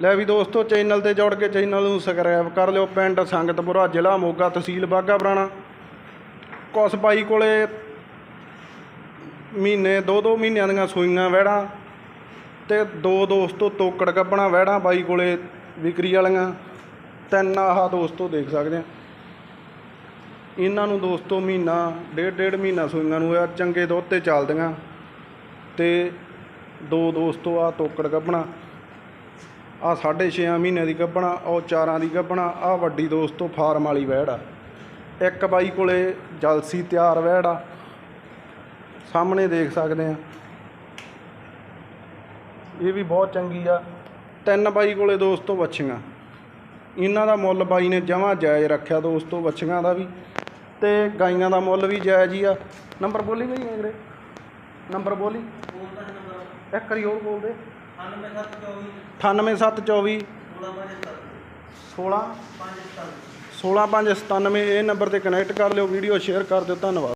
ਲੈ ਵੀ ਦੋਸਤੋ ਚੈਨਲ ਤੇ ਜੁੜ ਕੇ ਚੈਨਲ ਨੂੰ ਸਬਸਕ੍ਰਾਈਬ ਕਰ ਲਿਓ। ਪਿੰਡ ਸੰਗਤਪੁਰਾ, ਜ਼ਿਲ੍ਹਾ ਮੋਗਾ ਤਹਿਸੀਲ ਬਾਘਾ ਪੁਰਾਣਾ। ਕੁਸ ਬਾਈ ਕੋਲੇ ਮਹੀਨੇ ਦੋ ਦੋ ਮਹੀਨਿਆਂ ਦੀਆਂ ਸੂਈਆਂ ਵਹਿੜਾਂ ਤੇ ਦੋ ਦੋਸਤੋ ਤੋਕੜ ਕੱਪਣਾ ਵਹਿੜਾਂ ਬਾਈ ਕੋਲੇ ਵਿਕਰੀ ਵਾਲੀਆਂ। ਤਿੰਨ ਆਹ ਦੋਸਤੋ ਦੇਖ ਸਕਦੇ ਆ। ਇਹਨਾਂ ਨੂੰ ਦੋਸਤੋ ਮਹੀਨਾ ਡੇਢ ਡੇਢ ਮਹੀਨਾ ਸੂਈਆਂ ਨੂੰ ਆ ਚੰਗੇ ਦੁੱਧ ਤੇ ਚੱਲਦੀਆਂ ਤੇ ਦੋ ਦੋਸਤੋ ਆ ਤੋਕੜ ਕੱਪਣਾ। ਆ ਸਾਢੇ ਛੇ ਮਹੀਨੇ ਦੀ ਗੱਭਣਾ ਉਹ ਚਾਰਾਂ ਦੀ ਗੱਭਣਾ ਆ ਵੱਡੀ ਦੋਸਤੋ ਫਾਰਮ ਵਾਲੀ ਵਹਿੜ ਆ। ਇੱਕ ਬਾਈ ਕੋਲੇ ਜਲਸੀ ਤਿਆਰ ਵਹਿੜ ਆ। ਸਾਹਮਣੇ ਦੇਖ ਸਕਦੇ ਆ। ਇਹ ਵੀ ਬਹੁਤ ਚੰਗੀ ਆ। ਤਿੰਨ ਬਾਈ ਕੋਲੇ ਦੋਸਤੋ ਵੱਛੀਆਂ ਇਹਨਾਂ ਦਾ ਮੁੱਲ ਬਾਈ ਨੇ ਜਮਾਂ ਜਾਇਜ਼ ਰੱਖਿਆ ਦੋਸਤੋ ਵੱਛੀਆਂ ਦਾ ਵੀ। ਤੇ ਗਾਈਆਂ ਦਾ ਮੁੱਲ ਵੀ ਜਾਇਜ਼ ਹੀ ਆ। ਨੰਬਰ ਬੋਲੀ ਬਈ ਮੇਰੇ ਨੰਬਰ ਬੋਲੀ? ਇੱਕ ਵਾਰੀ ਹੋਰ ਬੋਲ ਦੇ। 98724 16 16597 ਇਹ ਨੰਬਰ ਤੇ ਕਨੈਕਟ ਕਰ ਲਿਓ ਵੀਡੀਓ ਸ਼ੇਅਰ ਕਰ ਦਿਓ ਧੰਨਵਾਦ।